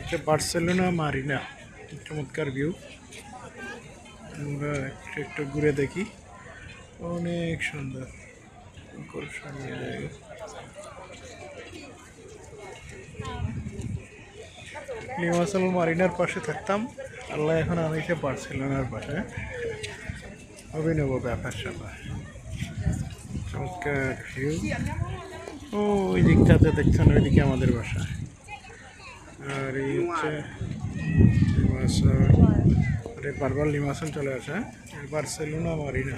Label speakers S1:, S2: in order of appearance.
S1: হচ্ছে Barcelona Marina. চমৎকার view আমরা একটু একটু ঘুরে দেখি। অনেক সুন্দর। আকর্ষণীয় জায়গা। মারিনার পাশে থাকতাম। আল্লাহ এখন সে বার্সেলোনার পাশে। অভিনব ব্যাপার স্যাপার। চমৎকার ভিউ ও, ওই দিকটাতে দেখছেন, ওইদিকে আমাদের বাসা। আর এই হচ্ছে লিমাসল আরে বারবার লিমাসল চলে আসে বার্সেলোনা মারিনা